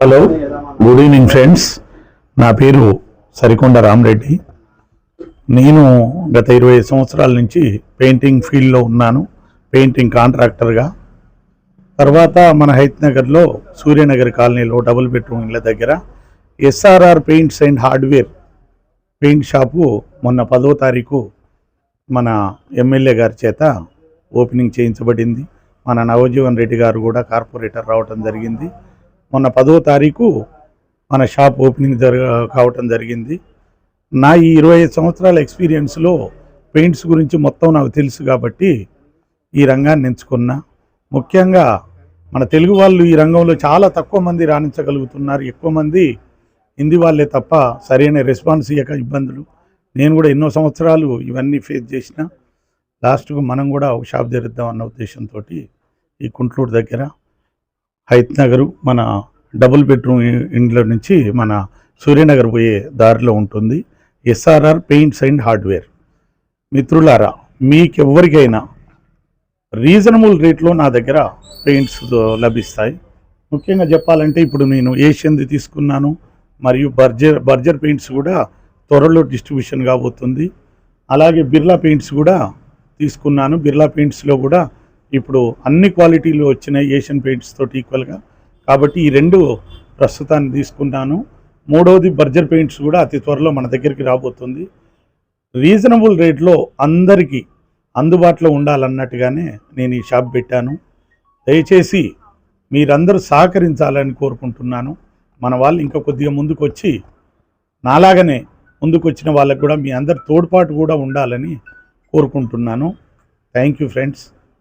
Hello good evening friends. నా పేరు సరికొండ రామరెడ్డి. నేను గత ఇరవై సంవత్సరాల నుంచి పెయింటింగ్ ఫీల్డ్లో ఉన్నాను పెయింటింగ్ కాంట్రాక్టర్గా. తర్వాత మన హైత్ నగర్లో సూర్యనగర్ కాలనీలో డబుల్ బెడ్రూమ్ ఇళ్ళ దగ్గర SRR paints and hardware paint shop మొన్న పదో తారీఖు మన ఎమ్మెల్యే గారి చేత ఓపెనింగ్ చేయించబడింది. మన నవజీవన్ రెడ్డి గారు కూడా కార్పొరేటర్ రావటం జరిగింది. మొన్న పదో తారీఖు మన షాప్ ఓపెనింగ్ జరగ కావటం జరిగింది. నా ఈ ఇరవై ఐదు సంవత్సరాల ఎక్స్పీరియన్స్లో పెయింట్స్ గురించి మొత్తం నాకు తెలుసు కాబట్టి ఈ రంగాన్ని ఎంచుకున్నా. ముఖ్యంగా మన తెలుగు వాళ్ళు ఈ రంగంలో చాలా తక్కువ మంది రాణించగలుగుతున్నారు. ఎక్కువ మంది హిందీ వాళ్ళే తప్ప సరైన రెస్పాన్స్ ఇవ్వక ఇబ్బందులు. నేను కూడా ఎన్నో సంవత్సరాలు ఇవన్నీ ఫేస్ చేసిన. లాస్ట్కు మనం కూడా ఒక షాప్ తెరుద్దాం అన్న ఉద్దేశంతో ఈ కుంట్లూరు దగ్గర హైత్ నగరు మన డబుల్ బెడ్రూమ్ ఇండ్ల నుంచి మన సూర్యనగర్ పోయే దారిలో ఉంటుంది. SRR paints and hardware. మిత్రులారా మీకెవ్వరికైనా రీజనబుల్ రేట్లో నా దగ్గర పెయింట్స్ లభిస్తాయి. ముఖ్యంగా చెప్పాలంటే ఇప్పుడు నేను ఏషియన్ది తీసుకున్నాను. మరియు బర్జర్ బర్జర్ పెయింట్స్ కూడా త్వరలో డిస్ట్రిబ్యూషన్ కాబోతుంది. అలాగే బిర్లా పెయింట్స్ కూడా తీసుకున్నాను. బిర్లా పెయింట్స్లో కూడా ఇప్పుడు అన్ని క్వాలిటీలు వచ్చినాయి ఏషియన్ పెయింట్స్ తోటి ఈక్వల్గా కాబట్టి ఈ రెండు ప్రస్తుతాన్ని తీసుకున్నాను. మూడవది బర్జర్ పెయింట్స్ కూడా అతి త్వరలో మన దగ్గరికి రాబోతుంది. రీజనబుల్ రేట్లో అందరికీ అందుబాటులో ఉండాలన్నట్టుగానే నేను ఈ షాప్ పెట్టాను. దయచేసి మీరందరూ సహకరించాలని కోరుకుంటున్నాను. మన వాళ్ళు ఇంకా కొద్దిగా ముందుకు వచ్చి నాలాగనే ముందుకు వచ్చిన వాళ్ళకు కూడా మీ అందరి తోడ్పాటు కూడా ఉండాలని కోరుకుంటున్నాను. Thank you friends